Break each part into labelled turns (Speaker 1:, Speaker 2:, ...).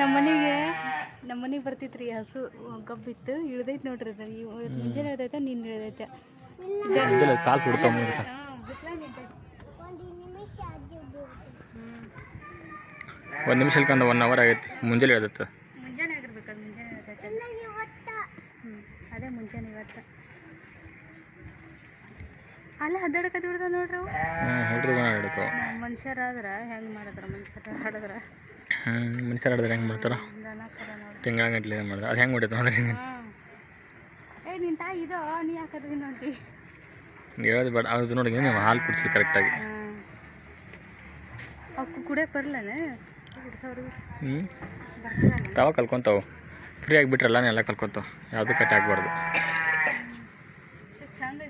Speaker 1: ನಮ್ಮ ಮನೆಗೆ ನಮ್ಮ ಮನೆಗೆ ಬರ್ತಿತ್ರಿ ಹಸು ಗಬ್ಬಿತ್ತು ಇಳ್ದೈತೆ ನೋಡ್ರಿ ಅದು. ಇವ್- ಇವತ್ತು ಮುಂಜಾನೆ ಇಳ್ದೈತೆ ನೀನು ಇಳ್ದೈತೆ.
Speaker 2: ಮುಂಜಾನೆ ಕಾಲು ಸುಡ್ತಾವ ಮುಗಿತ ಒಂದು ನಿಮಿಷ ಇಲ್ಕಂದ ಒನ್ ಅವರ್ ಆಗೈತಿ. ಮುಂಜಾನೆ ಹೇಳ್ದತ್ತು
Speaker 1: ಮುಂಜಾನೆ ಆಗಿರ್ಬೇಕು ಅದು ಮುಂಜಾನೆ ಇಳ್ದೈತೆ. ಹ್ಞೂ ಅದೇ ಮುಂಜಾನೆ ಇವತ್ತು. ಅಲ್ಲ ಹದ್ದಾಡಕತ್ತಿ ಬಿಡ್ತಾವ ನೋಡ್ರಿ ಅವು.
Speaker 2: ಹ್ಞೂ
Speaker 1: ಮನುಷ್ಯರಾದ್ರೆ ಹೆಂಗೆ ಮಾಡಿದ್ರ ಮನುಷ್ಯರ ಹಾಡಿದ್ರೆ
Speaker 2: ಮನುಷ್ಯರು ಆಡಿದ್ರೆ ಹೆಂಗೆ ಮಾಡ್ತಾರ?
Speaker 1: ನೋಡಿ
Speaker 2: ತಿಂಗಳಗಂಟ್ಲೆ ಏನು ಮಾಡ್ತಾರೆ ಅದು ಹೆಂಗೆ ಹೊಡಿತು
Speaker 1: ನೀ ಯಾಕದ್ರಿ ನೋಡಿ?
Speaker 2: ಹೇಳೋದು ಬೇಡ. ಅದು ನೋಡಿ ನೀವು ಹಾಲು ಕುಡಿಸಿ ಕರೆಕ್ಟಾಗಿ
Speaker 1: ಹಾಂ ಅವಕ್ಕೆ ಕುಡಿಯೋಕೆ ಬರಲ್ಲನೆ ಕುಡ್ಸೋರು
Speaker 2: ಹ್ಞೂ ತಾವ ಕಲ್ಕೊತಾವು. ಫ್ರೀ ಆಗಿಬಿಟ್ರಲ್ಲ ಎಲ್ಲ ಕಲ್ಕೊತಾವ. ಯಾವುದೂ ಕಟ್ಟಿ ಆಗಬಾರ್ದು.
Speaker 1: ಚಂದ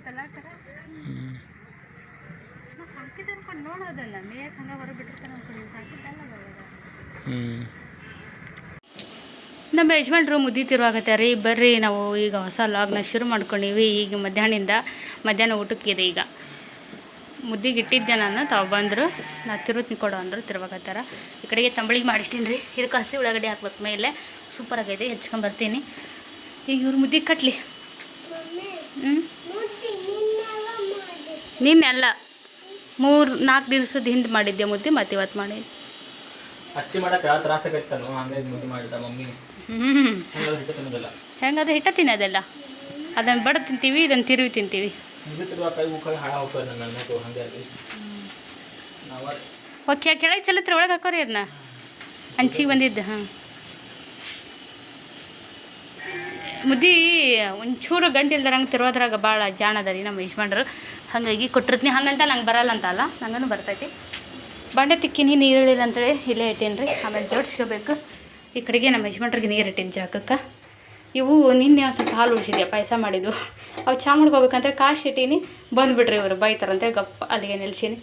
Speaker 1: ನಮ್ಮ ಯಜಮಾನ್ರು ಮುದ್ದೆ ತಿರುವಾಗತ್ತೆ ರೀ, ಬರ್ರಿ ನಾವು ಈಗ ಹೊಸ ಲಾಗ್ನ ಶುರು ಮಾಡ್ಕೊಂಡಿವಿ. ಈಗ ಮಧ್ಯಾಹ್ನದಿಂದ ಮಧ್ಯಾಹ್ನ ಊಟಕ್ಕಿದೆ ಈಗ. ಮುದ್ದಿಗೆ ಇಟ್ಟಿದ್ದೆ ನಾನು, ತಾವು ಬಂದರು. ನಾ ತಿರುತ್ನಿ ಕೊಡು ಅಂದರು, ತಿರುವಾಗತ್ತಾರ. ಈ ಕಡೆಗೆ ತಂಬಳಿಗೆ ಮಾಡಿಸ್ತೀನಿ ರೀ. ಇದಕ್ಕೆ ಹಸಿ ಉಳ್ಳಾಗಡ್ಡಿ ಹಾಕ್ಬೇಕು ಮೇಲೆ. ಸೂಪರ್ ಆಗೈತೆ ಹೆಚ್ಕೊಂಬರ್ತೀನಿ ಈಗ ಇವ್ರು ಮುದ್ದಿಗೆ ಕಟ್ಲಿ. ಹ್ಞೂ ನಿನ್ನೆಲ್ಲ ಮೂರು ನಾಲ್ಕು ದಿವ್ಸದ ಹಿಂದೆ ಮಾಡಿದ್ದೆ ಮುದ್ದೆ ಮತ್ತೆ ಇವತ್ತು ಮಾಡಿದ್ದೆ.
Speaker 2: ಹಚ್ಚಿ ಮಾಡಕ ತ್ರಾಸ ಆಗೈತಾನು ಹಂಗಾಗಿ ಮುದ್ದು ಮಾಡಿದ ಮಮ್ಮಿ. ಹಂಗಾಗಿ ಹಿಟ್ಟು ತಿನ್ನೋದಿಲ್ಲ.
Speaker 1: ಹೆಂಗದು ಹಿಟ್ಟ ತಿನ್ನೋದೆಲ್ಲ? ಅದನ್ನು ಬಡ ತಿಂತೀವಿ ಇದನ್ನು ತಿರುವಿ ತಿಂತೀವಿ.
Speaker 2: ಮುದ್ದೆ ತಿರುವ ಕೈ ಹಾಳ ಹೋಗ್ತದೆ ನನ್ನ ಅನ್ನಕ್ಕೆ ಹಂಗಾಗಿ ನಾವ
Speaker 1: ಓಕೆ ಕೆಳಗೆ ಚಲತ್ರ ಒಳಗೆ ಹಾಕೋರಿ ಅದನ್ನ. ಹಂಚಿಗೆ ಬಂದಿದ್ದ ಹಾಂ ಮುದ್ದಿ ಒಂಚೂರು ಗಂಟೆ ಇಲ್ದಾರಂಗೆ ತಿರೋದ್ರಾಗ ಭಾಳ ಜಾಣ ಅದ ರೀ ನಮ್ಮ ಯಜಮಾನ್ರು. ಹಾಗಾಗಿ ಕೊಟ್ಟಿರ್ತೀನಿ. ಹಂಗಂತ ನಂಗೆ ಬರಲ್ಲ ಅಂತ ಅಲ್ಲ ನಂಗೂ ಬರ್ತೈತಿ. ಬಾಂಡೆ ತಿಕ್ಕಿನಿ ನೀರು ಇಳಿಲ್ಲ ಅಂತೇಳಿ ಇಲ್ಲೇ ಇಟ್ಟೇನಿ ರೀ ಆಮೇಲೆ ಜೋಡಿಸ್ಕೋಬೇಕು. ಈ ಕಡೆಗೆ ನಮ್ಮ ಯಜಮಾನ್ರಿಗೆ ನೀರು ಇಟ್ಟೀನಿ ಜಾಗಕ್ಕೆ ಇವು ನಿನ್ನೆ ಒಂದು ಸ್ವಲ್ಪ ಹಾಲು ಉಳಿಸಿದ್ಯಾ, ಪಾಯಸ ಮಾಡಿದ್ದು. ಅವು ಚಾ ಮಾಡ್ಕೋಬೇಕಂದ್ರೆ ಕಾಶ್ ಇಟ್ಟೀನಿ. ಬಂದುಬಿಟ್ರಿ ಇವರು ಬೈತಾರಂತೇಳಿ ಗಪ್ಪ ಅಲ್ಲಿಗೆ ನಿಲ್ಸೀನಿ.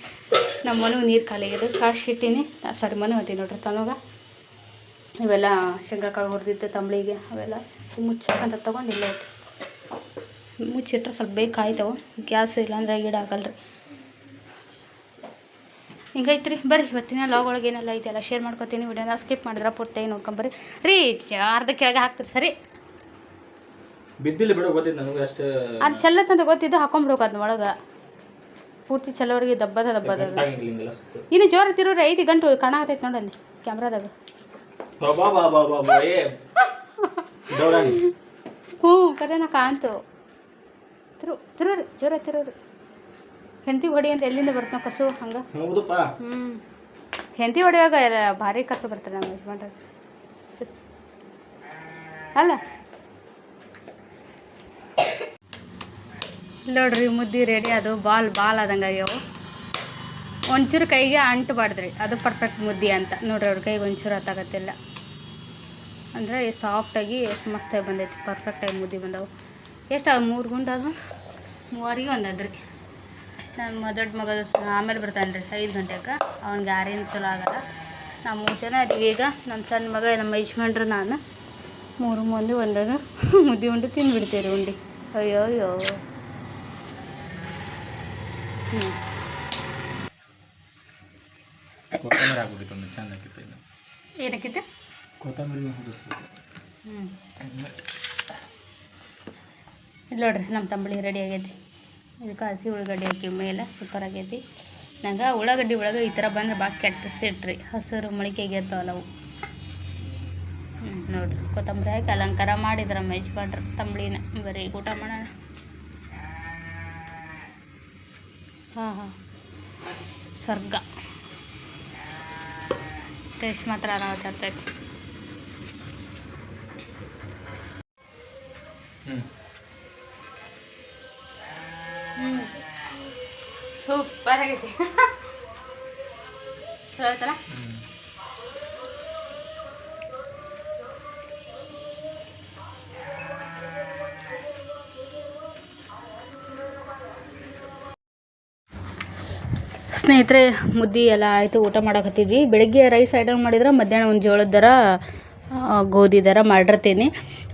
Speaker 1: ನಮ್ಮ ಮನೆಗೆ ನೀರು ಖಾಲಿಯಾಗಿದೆ ಕಾಶ್ ಇಟ್ಟೀನಿ. ಸಾರಿ ಮನೆ ಅಂತೀನಿ ನೋಡ್ರಿ ತನಗ. ಇವೆಲ್ಲ ಶೇಂಗಾಕಾಳು ಹುರಿದಿದ್ದು ತಂಬಳಿಗೆ, ಅವೆಲ್ಲ ಮುಚ್ಚಕ್ಕಂತ ತೊಗೊಂಡು ಇಲ್ಲೇ ಇಟ್ಟು. ಮುಚ್ಚಿಟ್ರೆ ಸ್ವಲ್ಪ ಬೇಕಾಯ್ತವು. ಗ್ಯಾಸ್ ಇಲ್ಲಾಂದ್ರೆ ಗಿಡ ಆಗಲ್ರಿ ಹಿಂಗೈತ್ರಿ? ಬರ್ರಿ ಇವತ್ತಿನ ಲಾಗ್ ಒಳಗೆ ಏನೆಲ್ಲ ಇದೆಯಲ್ಲ ಶೇರ್ ಮಾಡ್ಕೊತೀನಿ. ವಿಡಿಯೋನ ಸ್ಕಿಪ್ ಮಾಡಿದ್ರೆ ಪೂರ್ತಿ ನೋಡ್ಕೊಂಬರ್ರಿ ರೀ ಅರ್ಧ ಕೆಳಗೆ ಹಾಕ್ತೀರಿ ಸರಿ?
Speaker 2: ಬಿದ್ದಿಲ್ಲ ಬಿಡೋ ಗೊತ್ತಿತ್ತು ನನಗೆ ಅಷ್ಟು
Speaker 1: ಅದು ಚೆಲ್ಲತ್ತಂತ ಗೊತ್ತಿದ್ದು ಹಾಕೊಂಡ್ಬಿಡೋಕೆ ಅದನ್ನ ಒಳಗೆ. ಪೂರ್ತಿ ಚೆಲ್ಲೋರಿಗೆ ದಬ್ಬದ ದಬ್ಬದ ಇನ್ನು ಜೋರ ತಿರೋರು ಐದು ಗಂಟು ಕಾಣಾಗತೈತೆ ನೋಡಲ್ಲಿ ಕ್ಯಾಮ್ರಾದಾಗ ಹ್ಞೂ ಕರೆನ ಕಾಣ್ತು ತಿರು ತಿರೋರು ಜೋರ ತಿರೋರಿ ಹೆಂಡತಿ ಹೊಡಿ ಅಂತ ಎಲ್ಲಿಂದ ಬರ್ತಾವ ಕಸು ಹಂಗೆ?
Speaker 2: ಹೌದಪ್ಪ.
Speaker 1: ಹ್ಞೂ ಹೆಂಡತಿ ಹೊಡೆಯುವಾಗ ಭಾರಿ ಕಸು ಬರ್ತಾರೆ ನಮ್ಮ ಯಜಮಾನ್ರ. ಅಲ್ಲ. ನೋಡ್ರಿ ಮುದ್ದಿ ರೆಡಿ ಅದು ಬಾಲ್ ಬಾಲ್ ಆದಂಗೆ ಆಗ್ಯಾವು. ಒಂಚೂರು ಕೈಗೆ ಅಂಟಬಾರ್ದ್ರಿ ಅದು ಪರ್ಫೆಕ್ಟ್ ಮುದ್ದಿ ಅಂತ. ನೋಡ್ರಿ ಅವ್ರ ಕೈಗೆ ಒಂಚೂರು ಹತ್ತಾಗತ್ತಿಲ್ಲ ಅಂದರೆ ಸಾಫ್ಟಾಗಿ ಎಷ್ಟು ಮಸ್ತಾಗಿ ಬಂದೈತಿ ಪರ್ಫೆಕ್ಟಾಗಿ ಮುದ್ದಿ ಬಂದವು. ಎಷ್ಟು ಮೂರು ಗುಂಡು ಅದು? ಮೂವರಿಗೆ ಒಂದು ಅದ್ರಿ ನಮ್ಮ ದೊಡ್ಡ ಮಗ ಆಮೇಲೆ ಬರ್ತಾನೆ ರೀ ಐದು ಗಂಟೆಗೆ ಅವ್ನಿಗೆ ಯಾರೇನು ಚಲೋ ಆಗಲ್ಲ. ನಾವು ಮೂರು ಜನ ಇದೀವಿ. ಈಗ ನನ್ನ ಸಣ್ಣ ಮಗ ನಮ್ಮ ಯಜಮಾನ್ರು ನಾನು. ಮೂರು ಮಂದಿ ಒಂದೊಂದು ಮುದ್ದೆ ಉಂಡು ತಿಂದುಬಿಡ್ತೀವಿ ಉಂಡಿ. ಅಯ್ಯೋ ಅಯ್ಯೋ. ಹ್ಞೂ
Speaker 2: ಕೊತ್ತಂಬರಿ ಹಾಕ್ಬಿಟ್ಟಿತ್ತು ಒಂದು ಚಂದ ಹಾಕಿತ್ತು ಇಲ್ಲ
Speaker 1: ಏನಕ್ಕಿತ್ತು
Speaker 2: ಕೊತ್ತಂಬರಿ ಹೊದಿಸ್ಬೇಕು
Speaker 1: ಹ್ಞೂ ಇಲ್ಲಿ ನೋಡ್ರಿ ನಮ್ಮ ತಂಬಳಿ ರೆಡಿ ಆಗೈತಿ. ಇದಕ್ಕೆ ಹಸಿ ಉಳ್ಳಾಗಡ್ಡಿ ಹಾಕಿ ಮೇಲೆ ಸೂಪರ್ ಆಗೈತಿ. ನಂಗೆ ಉಳ್ಳಾಗಡ್ಡಿ ಒಳಗೆ ಈ ಥರ ಬಂದ್ರೆ ಭಾಳ ಕೆಟ್ಟ ಸಿಟ್ರಿ ಹಸಿರು ಮೊಳಕೆಗೆ ಇರ್ತಾವಲ್ಲ ಅವು ಹ್ಞೂ ನೋಡಿರಿ. ಕೊತ್ತಂಬರಿ ಹಾಕಿ ಅಲಂಕಾರ ಮಾಡಿದ್ರೆ ನಮ್ಮ ಮಾಡ್ರಿ ತಂಬಳಿನ. ಬರೀ ಊಟ ಮಾಡೋಣ. ಹಾಂ ಹಾಂ. ಸ್ವರ್ಗ. ಟೇಸ್ಟ್ ಮಾತ್ರ ಆರಾಮತ್ತೈತಿ
Speaker 2: ಹ್ಞೂ
Speaker 1: ಹ್ಞೂ ಸೂಪರ್ ಆಗೈತಿ. ಸ್ನೇಹಿತರೆ, ಮುದ್ದೆ ಎಲ್ಲ ಆಯಿತು, ಊಟ ಮಾಡಕತ್ತಿದ್ವಿ ಬೆಳಗ್ಗೆ ರೈಸ್ ಐಟಮ್ ಮಾಡಿದ್ರೆ ಮಧ್ಯಾಹ್ನ ಒಂದು ಜೋಳದ ದರ ಗೋಧಿ ದರ ಮಾಡಿರ್ತೀನಿ.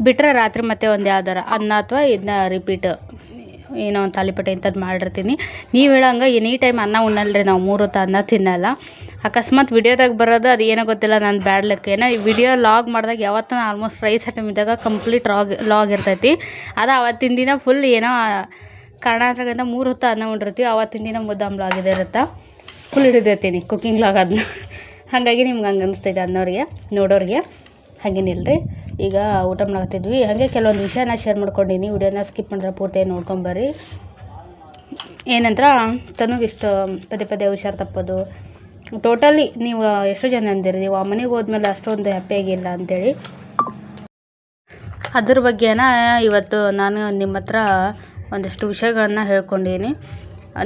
Speaker 1: ಬಿಟ್ಟರೆ ರಾತ್ರಿ ಮತ್ತೆ ಒಂದು ಯಾವ್ದಾರ ಅನ್ನ ಅಥವಾ ಇದನ್ನ ರಿಪೀಟ್ ಏನೋ ಒಂದು ತಾಲಿಪಟ್ಟೆ ಇಂಥದ್ದು ಮಾಡಿರ್ತೀನಿ. ನೀವು ಹೇಳಂಗೆ ಎನಿ ಟೈಮ್ ಅನ್ನ ಉಣ್ಣಲ್ರಿ ನಾವು ಮೂರು ಹೊತ್ತು ಅನ್ನ ತಿನ್ನಲ್ಲ. ಅಕಸ್ಮಾತ್ ವಿಡಿಯೋದಾಗ ಬರೋದು ಅದು ಏನೋ ಗೊತ್ತಿಲ್ಲ, ನಾನು ಬ್ಯಾಡ್ ಲಕ್. ಏನೋ ಈ ವಿಡಿಯೋ ಲಾಗ್ ಮಾಡಿದಾಗ ಯಾವತ್ತೂ ಆಲ್ಮೋಸ್ಟ್ ರೈಸ್ ಐಟಮ್ ಇದ್ದಾಗ ಕಂಪ್ಲೀಟ್ ರಾಗ್ ಲಾಗ್ ಇರ್ತೈತಿ. ಅದು ಅವತ್ತಿನ ದಿನ ಫುಲ್ ಏನೋ ಕರ್ನಾಟಕದಿಂದ ಮೂರು ಹೊತ್ತು ಅನ್ನ ಉಂಡಿರ್ತೀವಿ. ಅವತ್ತಿನ ದಿನ ಮುದ್ದಾಮ್ ಲಾಗ್ ಇದೆ ಇರುತ್ತೆ? ಫುಲ್ ಹಿಡಿದಿರ್ತೀನಿ ಕುಕ್ಕಿಂಗ್ ಲಾಗ್ ಅದನ್ನ ಹಾಗಾಗಿ ನಿಮ್ಗೆ ಹಂಗೆ ಅನಿಸ್ತೈತೆ ಅನ್ನೋರಿಗೆ, ನೋಡೋರಿಗೆ. ಹಾಗೇನಿಲ್ರಿ ಈಗ ಊಟ ಮಾಡ್ತಿದ್ವಿ ಹಾಗೆ ಕೆಲವೊಂದು ವಿಷಯನ ಶೇರ್ ಮಾಡ್ಕೊಂಡೀನಿ ವಿಡಿಯೋನ ಸ್ಕಿಪ್ ಮಾಡಿದ್ರೆ ಪೂರ್ತಿ ನೋಡ್ಕೊಂಬರ್ರಿ ಏನಂದ್ರೆ, ತನಗೆ ಇಷ್ಟು ಪದೇ ಪದೇ ಹುಷಾರು ತಪ್ಪೋದು. ಟೋಟಲಿ ನೀವು ಎಷ್ಟೋ ಜನ ಅಂದಿರಿ. ನೀವು ಆ ಮನೆಗೆ ಹೋದ್ಮೇಲೆ ಅಷ್ಟೊಂದು ಹ್ಯಾಪಿಯಾಗಿಲ್ಲ ಅಂತೇಳಿ. ಅದ್ರ ಬಗ್ಗೆನ ಇವತ್ತು ನಾನು ನಿಮ್ಮ ಹತ್ರ ಒಂದಿಷ್ಟು ವಿಷಯಗಳನ್ನ ಹೇಳ್ಕೊಂಡೀನಿ.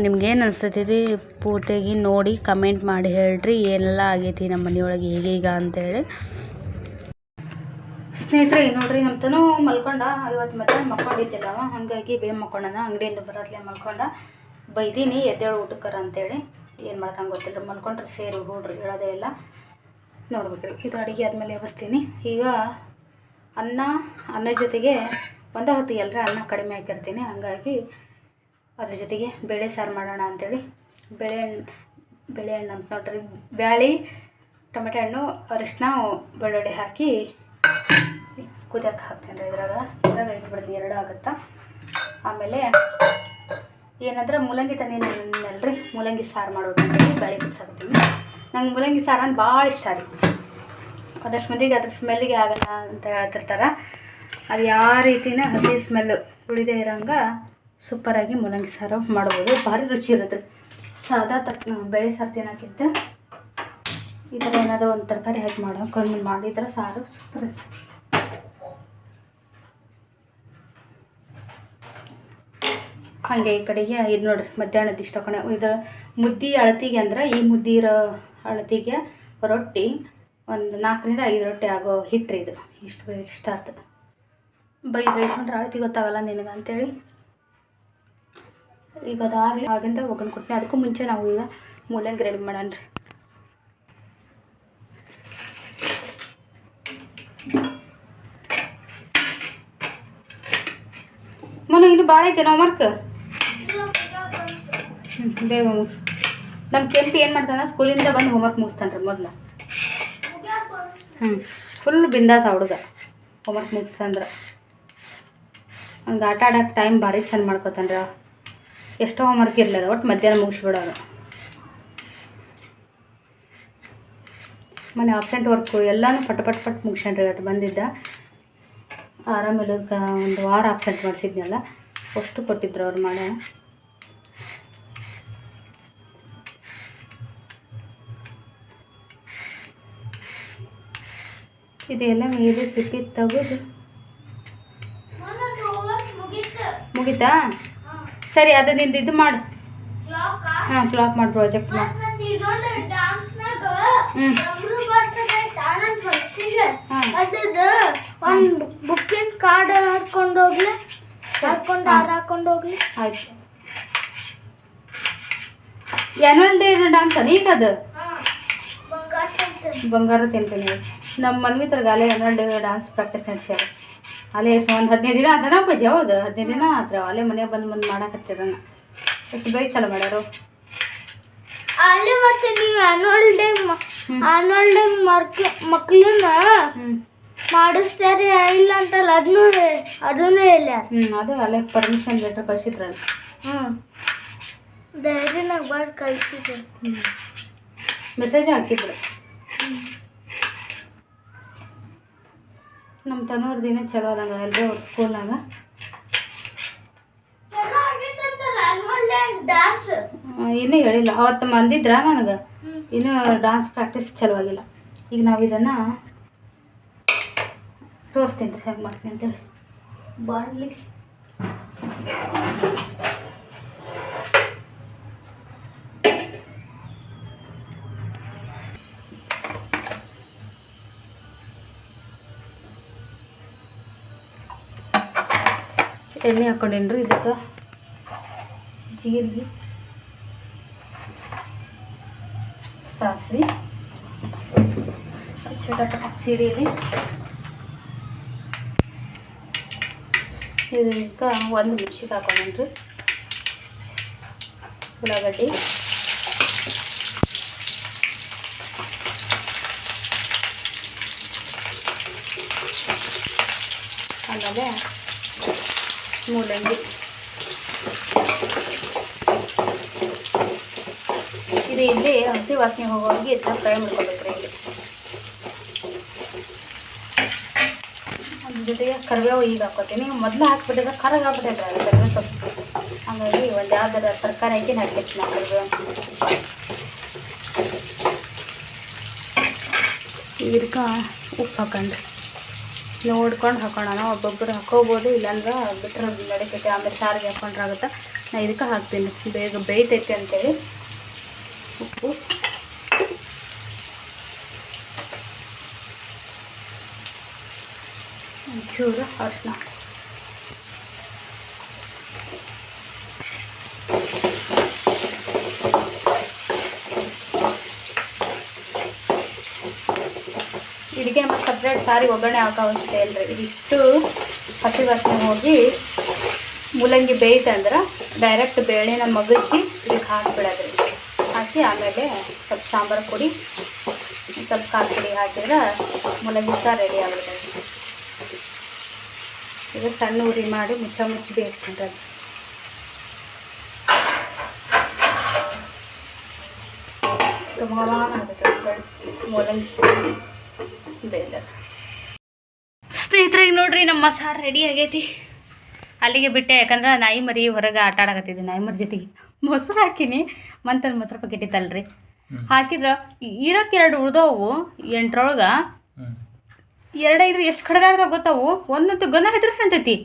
Speaker 1: ನಿಮ್ಗೇನು ಅನಿಸ್ತೈತಿ ಪೂರ್ತಿಯಾಗಿ ನೋಡಿ ಕಮೆಂಟ್ ಮಾಡಿ ಹೇಳ್ರಿ. ಏನೆಲ್ಲ ಆಗೈತಿ ನಮ್ಮ ಮನೆಯೊಳಗೆ ಹೇಗೀಗ ಅಂತೇಳಿ. ಸ್ನೇಹಿತರೆ ನೋಡ್ರಿ ನಮ್ಮ ತನು ಮಲ್ಕೊಂಡ ಇವತ್ತು ಮತ್ತೆ ಮಕ್ಕೊಂಡಿದ್ದಿಲ್ಲ ಹಂಗಾಗಿ ಬೇಗ ಮಕ್ಕೊಂಡನ ಅಂಗಡಿಯಿಂದ ಬರೋದ್ಲೆ ಮಲ್ಕೊಂಡ. ಬೈದೀನಿ, ಎದ್ದೇಳು ಊಟಕ್ಕರ ಅಂತೇಳಿ. ಏನು ಮಾಡ್ಕಂಗೆ ಗೊತ್ತಿಲ್ಲ ಮಲ್ಕೊಂಡ್ರೆ ಸೇರು ಹುಡ್ರಿ, ಹೇಳೋದೇ ಇಲ್ಲ. ನೋಡ್ಬೇಕ್ರಿ. ಇದು ಅಡುಗೆ ಆದಮೇಲೆ ಎಬ್ಬಿಸ್ತೀನಿ. ಈಗ ಅನ್ನ ಅನ್ನ ಜೊತೆಗೆ ಒಂದು ಹೊತ್ತಿಗೆ ಎಲ್ಲರ ಅನ್ನ ಕಡಿಮೆ ಹಾಕಿರ್ತೀನಿ. ಹಂಗಾಗಿ ಅದ್ರ ಜೊತೆಗೆ ಬೇಳೆ ಸಾರು ಮಾಡೋಣ ಅಂಥೇಳಿ ಬೇಳೆ ಹಣ್ಣು ಬೇಳೆ ಹಣ್ಣು ಅಂತ ನೋಡ್ರಿ. ಬ್ಯಾಳಿ, ಟೊಮೆಟೊ ಹಣ್ಣು ಅರಿಶಿನ ಬೆಳ್ಳುಳ್ಳಿ ಹಾಕಿ ಕುದಿಯಕ್ಕೆ ಹಾಕ್ತೀನಿ ರೀ ಇದ್ರಾಗ ಇದ್ರಾಗ ಇಟ್ಬಿಡ್ತೀನಿ ಎರಡು ಆಗುತ್ತಾ? ಆಮೇಲೆ ಏನಂದ್ರೆ ಮೂಲಂಗಿ ತಂದಿನಲ್ರಿ ಮೂಲಂಗಿ ಸಾರು ಮಾಡೋದು ಬೇಳೆ ಕುದಿಸಾಕ್ತೀನಿ ನಂಗೆ ಮೂಲಂಗಿ ಸಾರು ಅಂದ್ರೆ ಭಾಳ ಇಷ್ಟ ರೀ. ಅದಷ್ಟು ಮಂದಿಗೆ ಅದ್ರ ಸ್ಮೆಲ್ಲಿಗೆ ಆಗಲ್ಲ ಅಂತ ಹೇಳ್ತಿರ್ತಾರೆ. ಅದು ಯಾವ ರೀತಿನ ಹಸಿ ಸ್ಮೆಲ್ಲು ಉಳಿದೇ ಇರೋಂಗೆ ಸೂಪರಾಗಿ ಮೂಲಂಗಿ ಸಾರು ಮಾಡ್ಬೋದು. ಭಾರಿ ರುಚಿ ಇರುತ್ತೆ. ಸಾದಾ ತಕ್ಕ ಬೇಳೆ ಸಾರು ತಿನ್ನೋಕ್ಕಿಂತ ಈ ಥರ ಏನಾದರೂ ಒಂದು ತರಕಾರಿ ಹಾಕಿ ಮಾಡೋ. ಕಣ್ಣು ಮಾಡಿದ್ರೆ ಸಾರು ಸೂಪರ್ ಇರ್ತದೆ ಹಾಗೆ ಈ ಕಡೆಗೆ ಇದು ನೋಡ್ರಿ, ಮಧ್ಯಾಹ್ನದ ಇಷ್ಟ ಕಣೆ ಇದು ಮುದ್ದೆ ಅಳತಿಗೆ ಅಂದ್ರೆ ಈ ಮುದ್ದೆ ಇರೋ ಅಳತಿಗೆ ರೊಟ್ಟಿ, ಒಂದು ನಾಲ್ಕರಿಂದ ಐದು ರೊಟ್ಟಿ ಆಗೋ ಹಿಟ್ರಿ ಇದು. ಇಷ್ಟು ಇಷ್ಟ ಆಯ್ತು ಬೈ ರೇಷ್ಮೆ ಅಳತಿ ಗೊತ್ತಾಗಲ್ಲ ನಿನಗೆ ಅಂತೇಳಿ. ಈಗ ಅದಾಗಲಿ, ಆಗಿಂದ ಒಗ್ಗರಣೆ ಕೊಟ್ಟಿನಿ ಅದಕ್ಕೂ ಮುಂಚೆ ನಾವು ಈಗ ಮೂಲಂಗಿ ರೆಡಿ ಮಾಡೋಣ ರೀ ಮನ ಇನ್ನು ಭಾಳ ಐತೆ ನಾವು ಮಾರ್ಕ್? ಬೇಗ ಮುಗಿಸ್ ನಮ್ಮ ಕೆಂಪಿ ಏನು ಮಾಡ್ತಾನೆ? ಸ್ಕೂಲಿಂದ ಬಂದು ಹೋಮ್ವರ್ಕ್ ಮುಗಿಸ್ತಾನೆ ರೀ ಮೊದಲು. ಹ್ಞೂ ಫುಲ್ ಬಿಂದಾಸ ಹುಡುಗ. ಹೋಮ್ವರ್ಕ್ ಮುಗಿಸ್ತಂದ್ರೆ ಹಂಗೆ ಆಟ ಆಡೋಕೆ ಟೈಮ್ ಭಾರಿ ಚಂದ ಮಾಡ್ಕೊತಾನೆ ರೀ ಎಷ್ಟೋ ಹೋಮ್ವರ್ಕ್ ಇರಲಿಲ್ಲ ಒಟ್ಟು ಮಧ್ಯಾಹ್ನ ಮುಗಿಸ್ಬಿಡೋದು. ಮನೆ ಆಬ್ಸೆಂಟ್ ವರ್ಕು ಎಲ್ಲನೂ ಪಟ್ ಪಟ್ ಪಟ್ ಮುಗಿಸ್ಕೊಂಡ್ರಿ ಅದು ಬಂದಿದ್ದ. ಆರಾಮಿಲ್ಲದ ಒಂದು ವಾರ ಆಬ್ಸೆಂಟ್ ಮಾಡಿಸಿದ್ನಲ್ಲ. ಅಷ್ಟು ಕೊಟ್ಟಿದ್ರು ಅವ್ರು ಮಾಡಿ ಇದೆಲ್ಲ ಮೇಲೆ ಸಿಪ್ಪಿ ತೆಗೆದು. ಮುಗೀತಾ? ಸರಿ ಅದು ನಿಂದು ಇದು ಮಾಡು. ಹಾಂ ಕ್ಲಾಕ್ ಮಾಡಿ ಪ್ರಾಜೆಕ್ಟ್ ಮಾಡಿ.
Speaker 3: ಒಂದ್ ಬುಕ್ಕಿನ ಕಾರ್ಡ್ ಹಾಕೊಂಡು ಹೋಗ್ಲಿ ಹಾಕೊಂಡು ಹಾರ ಹಾಕೊಂಡು ಹೋಗ್ಲಿ.
Speaker 1: ಆಯ್ತು. ಆ್ಯನ್ವಲ್ ಡೇ ಡಾನ್ಸ್ ಈಗ ಅದು
Speaker 3: ಬಂಗಾರ ತಂತೀನಿ.
Speaker 1: ಬಂಗಾರ ಮನ್ವಿ ನಮ್ಮ ಮನ್ವಿತರ್ಗೆ ಅಲ್ಲೇ ಹನ್ನೆರಡು ಡೇ ಡಾನ್ಸ್ ಪ್ರಾಕ್ಟೀಸ್ ನಡೆಸ್ಯಾರ. ಅಲ್ಲೇ ಎಷ್ಟು ಒಂದು ಹದಿನೈದು ದಿನ ಅದನ ಪೂಜೆ ಹೌದು ಹದಿನೈದು ದಿನ ಆತ್ರ. ಅಲ್ಲೇ ಮನೆಗೆ ಬಂದು ಬಂದು ಮಾಡಕತ್ತಿರನ. ಎಷ್ಟು ಬೇಗ ಚಲೋ ಮಾಡ್ಯಾರು?
Speaker 3: ಅಲ್ಲಿ ಮತ್ತೆ ನೀವು annual day annual day mark ಮಕ್ಳನ್ನ ಮಾಡಿಸ್ತಾರೆ ಇಲ್ಲ ಅಂತಲ್ಲ ಅದನ್ನು ಅದನ್ನು ಇಲ್ಲ
Speaker 1: ಹ್ಞೂ ಅದು ಅಲ್ಲೇ ಪರ್ಮಿಷನ್ ಲೆಟ್ರ್ ಕಳಿಸಿದ್ರಲ್ಲ.
Speaker 3: ಹ್ಞೂ ಧೈರ್ಯನಾಗ ಬಾರ್ ಕಳಿಸಿದ್ರು
Speaker 1: ಹ್ಞೂ ಮೆಸೇಜ್ ಹಾಕಿದ್ರು. ನಮ್ಮ ತನ್ನೋರ್ ದಿನ ಚಲೋ ಅದಂಗ ಎಲ್ಲರೂ ಅವ್ರ ಸ್ಕೂಲ್ನಾಗ. ಇನ್ನೂ ಹೇಳಿಲ್ಲ. ಅವತ್ತು ಮಂದಿದ್ರ ನನಗೆ? ಇನ್ನೂ ಡಾನ್ಸ್ ಪ್ರಾಕ್ಟೀಸ್ ಚಲೋ ಆಗಿಲ್ಲ. ಈಗ ನಾವು ಇದನ್ನು ತೋರಿಸ್ತೀನಿ ರೀ ಹೆಂಗೆ ಮಾಡ್ತೀನಿ ಅಂತೇಳಿ ಬಾಡ್ಲಿ ಎಣ್ಣೆ ಹಾಕೊಂಡೇನಿ ರೀ ಇದಕ್ಕೆ? ಜೀರಿಗೆ. ಸಾಸಿವೆ. ಚಟ ಸಿಡಿಲಿ ಇದಕ್ಕೆ ಒಂದು ಮೆಣ್ಸಿಗೆ ಹಾಕೊಂಡೇನಿ ರೀ ಉಳ್ಳಾಗಡ್ಡಿ. ಆಮೇಲೆ ಮೂಲಂಗಿ. ಇದು ಇಲ್ಲಿ ಹಸಿ ವಾಸನೆ ಹೋಗೋರಿಗೆ ಇದನ್ನ ಫ್ರೈ ಮಾಡ್ಕೊಬೇಕು ಇಲ್ಲಿ. ಅದ್ರ ಜೊತೆಗೆ ಕರಿಬೇವು ಈಗ ಹಾಕೋತೀನಿ ಮೊದಲು ಹಾಕ್ಬಿಟ್ಟಿದ್ರೆ ಕರಗ ಹಾಕ್ಬಿಟ್ಟಿದ್ರೆ ಕರಿಬೇವು ಸೊಪ್ಪು ಹಾಗಾಗಿ ಒಂದು ಯಾವ್ದಾರ ತರಕಾರಿ ಹಾಕಿ ಹಾಕಿರ್ತೀನಿ ಆ ಕರಿಬೇವು. ಇದಕ್ಕೆ ಉಪ್ಪು ಹಾಕೊಂಡ್ರಿ. ನೋಡ್ಕೊಂಡು ಹಾಕೋಣ. ಒಬ್ಬೊಬ್ಬರು ಹಾಕೋಬೋದು, ಇಲ್ಲಾಂದ್ರೆ ಬಿಟ್ಟರೆ ನಡೀತೈತೆ ಆಮೇಲೆ ಸಾರಿಗೆ ಹಾಕೊಂಡ್ರೆ ಆಗುತ್ತೆ? ನಾ ಇದಕ್ಕೆ ಹಾಕ್ತೀನಿ. ಬೇಗ ಬೇಯ್ತೈತೆ ಅಂತೇಳಿ. ಉಪ್ಪು. ಒಂಚೂರು ಅರಿಶಿನ ಇದಕ್ಕೆ ಮತ್ತೆ ಸಪ್ರೇಟ್ ಸಾರಿ ಒಗ್ಗರಣೆ ಹಾಕೋ ಅವಶ್ಯಕತೆ ಇಲ್ರಿ. ಇದಿಷ್ಟು ಹಸಿ ಹೋಗಿ ಮೂಲಂಗಿ ಬೇಯ್ತಂದ್ರೆ ಡೈರೆಕ್ಟ್ ಬೇಳೆನ ಮಗಚಿ ಇದಕ್ಕೆ ಹಾಕ್ಬಿಡೋದ್ರಿ. ಹಾಕಿ ಆಮೇಲೆ ಸ್ವಲ್ಪ ಸಾಂಬಾರು ಪುಡಿ, ಸ್ವಲ್ಪ ಖಾರ ಪುಡಿ ಹಾಕಿದ್ರೆ ಮೂಲಂಗಿ ಸಹ ರೆಡಿ ಆಗುತ್ತೆ. ಇದು ಸಣ್ಣ ಉರಿ ಮಾಡಿ ಮುಚ್ಚ ಮುಚ್ಚಿ ಬೇಯಿಸ್ಕೊಂಡ್ರೆ. ತುಂಬ ಮೂಲಂಗಿ ಬೇಡ ಸ್ನೇಹಿತರಿಗೆ ನೋಡ್ರಿ ನಮ್ಮ ಸಾರು ರೆಡಿ ಆಗೈತಿ. ಅಲ್ಲಿಗೆ ಬಿಟ್ಟೆ ಯಾಕಂದ್ರೆ ನಾಯಿ ಮರಿ ಹೊರಗೆ ಆಟ ಆಡಕತ್ತಿದ್ದೆ ನಾಯಿ ಮರಿ ಜೊತೆಗೆ. ಮೊಸರು ಹಾಕಿನಿ ಮಂತಲ್ಲಿ ಮೊಸರು ಪ್ಯಾಕೆಟ್ ಇತ್ತಲ್ರಿ. ಹಾಕಿದ್ರೆ ಇರೋಕೆ ಎರಡು ಉಳ್ದವು ಎಂಟ್ರೊಳಗೆ ಎರಡೈದು ಎಷ್ಟು ಕಡ್ದಾಡ್ದಾಗ ಗೊತ್ತಾವು ಒಂದಂತೂ ಗನ ಹೆದರ್ಸ್ಕೊಂತೈತಿ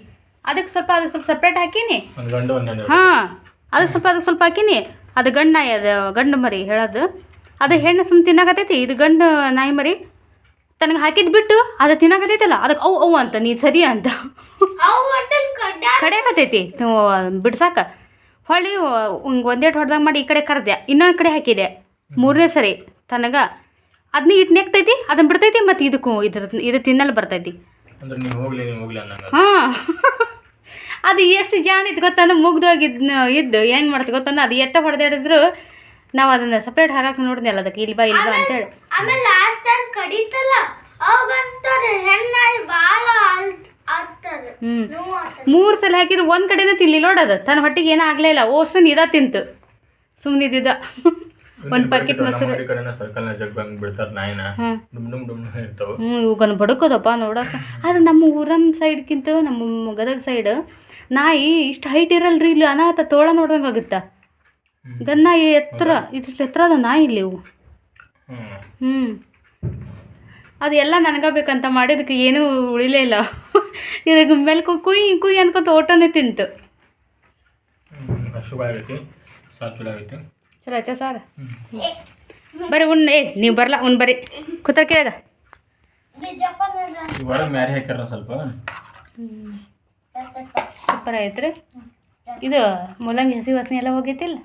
Speaker 1: ಅದಕ್ಕೆ ಸ್ವಲ್ಪ ಅದಕ್ಕೆ ಸ್ವಲ್ಪ ಸಪ್ರೇಟ್ ಹಾಕೀನಿ. ಹಾಂ ಅದಕ್ಕೆ ಸ್ವಲ್ಪ ಅದಕ್ಕೆ ಸ್ವಲ್ಪ ಹಾಕೀನಿ. ಅದು ಗಂಡು ನಾಯಿ ಅದು ಗಂಡು ಮರಿ ಹೇಳೋದು. ಅದು ಹೆಣ್ಣು ಸುಮ್ಮನೆ ತಿನ್ನಾಕತ್ತೈತಿ ಇದು ಗಂಡು ನಾಯಿ ಮರಿ. ತನಗೆ ಹಾಕಿದ್ ಬಿಟ್ಟು ಅದು ತಿನ್ನಾಕತ್ತೈತಲ್ಲ ಅದಕ್ಕೆ ಅವು ಅವು ಅಂತ ನೀ ಸರಿ ಅಂತ. ಕಡೆ ಆಗತೈತಿ ಬಿಡ್ಸಾಕ. ಹೊಳ್ಳಿ ಒಂದೇಟ್ ಹೊಡೆದಂಗೆ ಮಾಡಿ ಈ ಕಡೆ ಕರೆದೆ ಇನ್ನೊಂದು ಕಡೆ ಹಾಕಿದೆ. ಮೂರನೇ ಸರಿ ತನಗೆ. ಅದನ್ನ ಇಟ್ಟು ನೆಕ್ತೈತಿ ಅದನ್ನ ಬಿಡ್ತೈತಿ ಮತ್ತು ಇದಕ್ಕೂ ಇದ್ರ ಇದು ತಿನ್ನಲು ಬರ್ತೈತಿ. ಹಾಂ. ಅದು ಎಷ್ಟು ಜಾಣ ಇತ್ತು ಗೊತ್ತಾನ ಮುಗ್ದೋಗಿದ್ನ ಇದ್ದು ಏನು ಮಾಡ್ತು ಗೊತ್ತಾನ ಅದು ಎಟ್ಟ ಹೊಡೆದಾಡಿದ್ರು ನಾವು ಅದನ್ನು ಸಪ್ರೇಟ್ ಹಾಕಕ್ಕೆ ನೋಡಿದ್ನಲ್ಲ ಅದಕ್ಕೆ ಇಲ್ವಾ ಇಲ್ವಾ ಅಂತೇಳಿ.
Speaker 3: ಆಮೇಲೆ ಲಾಸ್ಟ್ ಟೈಮ್ ಕಡಿತಲ್ಲ ಅವಾಗಂತಾರೆ ಹೆಣ್ಣಾಯಿ ಬಾಳ ಆಗ್ತದೆ.
Speaker 1: ಹ್ಞೂ ಮೂರು ಸಲ ಹಾಕಿದ್ರೆ ಒಂದು ಕಡೆನೂ ತಿನ್ಲಿ ನೋಡೋದು ತನ್ನ ಹೊಟ್ಟಿಗೆ ಏನೂ ಆಗ್ಲೇ ಇಲ್ಲ. ಓಷ್ಟೊಂದು ಇದ ತಿಂತು. ಸುಮ್ಮನಿದ್ದ ಒಂದು ಪ್ಯಾಕೆಟ್ ಮೊಸರು.
Speaker 2: ಸರ್ಕಲ್ನ ಜಗ್ ಬಂದು ಬಿಡ್ತಾರೆ ನಾಯಿನ. ಡುಮ್ ಡುಮ್ ಡುಮ್ ಇರ್ತಾವೆ.
Speaker 1: ಹ್ಞೂ ಇವಾಗನ್ನು ಬಡುಕೋದಪ್ಪ ನೋಡಕ್ಕೆ ಆದ್ರೆ ನಮ್ಮ ಊರನ್ ಸೈಡ್ಗಿಂತ ನಮ್ಮ ಗದಗ ಸೈಡ್ ನಾಯಿ ಇಷ್ಟು ಹೈಟ್ ಇರಲ್ರಿ ಇಲ್ಲಿ ಅನಾಹುತ ತೋಳ ನೋಡ್ದಂಗೆ ಆಗುತ್ತಾ? ಗನ್ನ ಎತ್ತರ ಇಷ್ಟು ಎತ್ತರ ಅದ ನಾಯಿ ಇಲ್ಲಿ ಇವು.
Speaker 2: ಹ್ಞೂ
Speaker 1: ಹ್ಞೂ ಅದು ಎಲ್ಲ ನನಗ ಬೇಕಂತ ಮಾಡಿದಕ್ಕೆ ಏನೂ ಉಳಿಲೇ ಇಲ್ಲ. ಇದಕ್ಕೆ ಮೆಲ್ಕು ಕುಯ್ ಕುಯ್ ಅನ್ಕೊಂತ ಓಟನೇ ತಿಂತು.
Speaker 2: ಚಲೋ
Speaker 1: ಆಯ್ತಾ ಸಾರ್? ಬರೀ ಉನ್ ಏ ನೀವು ಬರಲ್ಲ
Speaker 2: ಉನ್ ಬರೀ ಕೂತಾರ ಕೇಳಾಗ. ಸ್ವಲ್ಪ.
Speaker 1: ಸೂಪರ್ ಆಯ್ತು ರೀ ಇದು ಮೂಲಂಗಿ ಹಸಿ ವಾಸನೆ ಎಲ್ಲ ಹೋಗೈತಿಲ್ಲ?